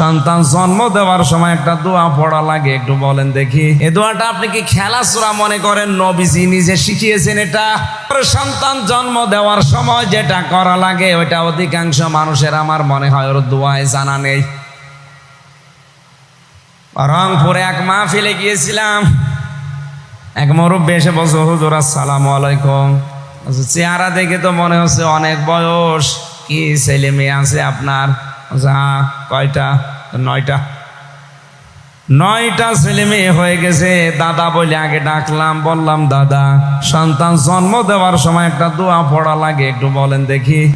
সন্তান জন্ম দেওয়ার সময় একটা দোয়া পড়া লাগে, একটু বলেন দেখি। এই দোয়াটা আপনি কি খেলাচুরা মনে করেন? নবীজি নিজে শিখিয়েছেন এটা। সন্তান জন্ম দেওয়ার সময় যেটা করা লাগে, ওইটা অধিকাংশ মানুষের আমার মনে হয় ওর দোয়ায় জানা নেই। রংপুরে এক মাহফিলে গিয়েছিলাম। এক মুরব্বী এসে বলছে, হুজুর, আসসালামু আলাইকুম। চেহারা দেখে তো মনে হচ্ছে অনেক বয়স। কি ছেলে মেয়ে আছে আপনার? হ্যাঁ কয়টা? নয়টা। নয়টা ছেলে মেয়ে হয়ে গেছে। দাদা বলে আগে ডাকলাম, বললাম, দাদা, সন্তান জন্ম দেওয়ার সময় একটা দোয়া পড়া লাগে, একটু বলেন দেখি।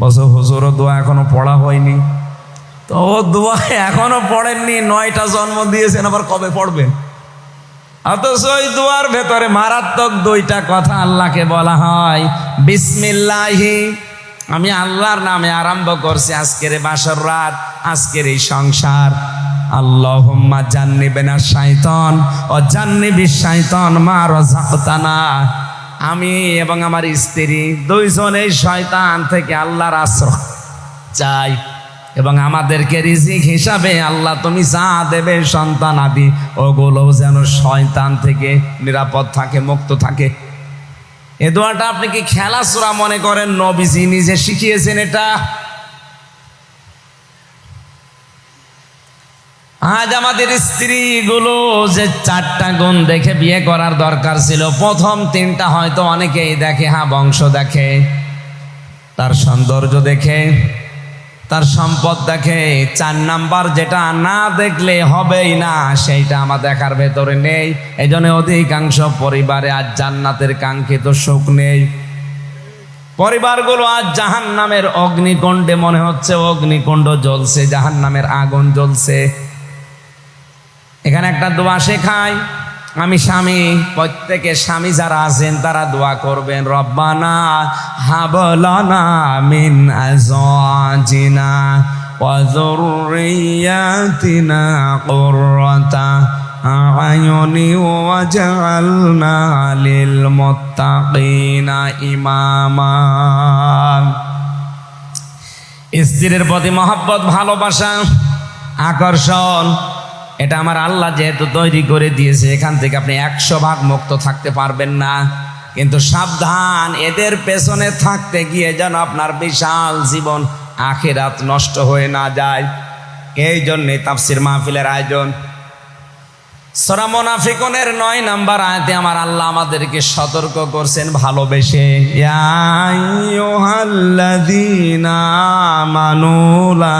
বছর হুজুর দোয়া এখনও পড়া হয়নি। তো ও দোয়া এখনও পড়েননি, নয়টা জন্ম দিয়েছেন, আবার কবে পড়বেন অথচ ওই দুয়ার ভেতরে মারাত্মক দুইটা কথা আল্লাহকে বলা হয়, বিসমিল্লাহি। আমি আল্লাহর নামে আরম্ভ করছি আজকের বাসর রাত, আজকের এই সংসার। আল্লাহুম্মা জান্নিবেনা শাইতান, ও জান্নিবি শাইতান মা রাযাকতানা। আমি এবং আমার স্ত্রী দুইজন এই শয়তান থেকে আল্লাহর আশ্রয় চাই এবং আমাদেরকে রিজিক হিসাবে আল্লাহ তুমি যা দেবে সন্তান আদি ওগুলো যেন শয়তান থেকে নিরাপদ থাকে, মুক্ত থাকে। এ দোয়াটা আপনি কি খেলাচোরা মনে করেন? নবীজি নিজে শিখিয়েছেন এটা। আজ আমাদের স্ত্রীগুলো যে চারটা গুণ দেখে বিয়ে করার দরকার ছিল, প্রথম তিনটা হয়তো অনেকেই দেখে হ্যাঁ বংশ দেখে, তার সৌন্দর্য দেখে। তার সম্পদ দেখে চার নাম্বার যেটা না দেখলে হবেই না, সেইটা আমার দেখার ভেতরে নেই। এই জন্য অধিকাংশ পরিবারে আজ জান্নাতের কাঙ্ক্ষিত সুখ নেই। পরিবারগুলো আজ জাহান নামের অগ্নিকুণ্ডে, মনে হচ্ছে অগ্নিকুণ্ড জ্বলছে জাহান নামের আগুন জ্বলছে। এখানে একটা দোয়া শেখায় আমি স্বামী প্রত্যেকে স্বামী যারা আছেন তারা দোয়া করবেন, রব্বানা হাবলানা মিন আজওয়াজিনা কুররাতা আয়ুনি ওয়াজআলনা লিল মুত্তাকিনা ইমামা। স্ত্রীর প্রতি মহব্বত, ভালোবাসা, আকর্ষণ এটা আমার আল্লাহ যেহেতু তৈরি করে দিয়েছে, এখান থেকে আপনি একশো ভাগ মুক্ত থাকতে পারবেন না। কিন্তু সাবধান, এদের পেছনে থাকতে গিয়ে যেন আপনার বিশাল জীবন আখেরাত নষ্ট হয়ে না যায়। এই জন্যে তাফসির মাহফিলের আয়োজন। সরা মোনাফিকনের নয় নাম্বার আয়তে আমার আল্লাহ আমাদেরকে সতর্ক করছেন, ভালোবেসে আমানুলা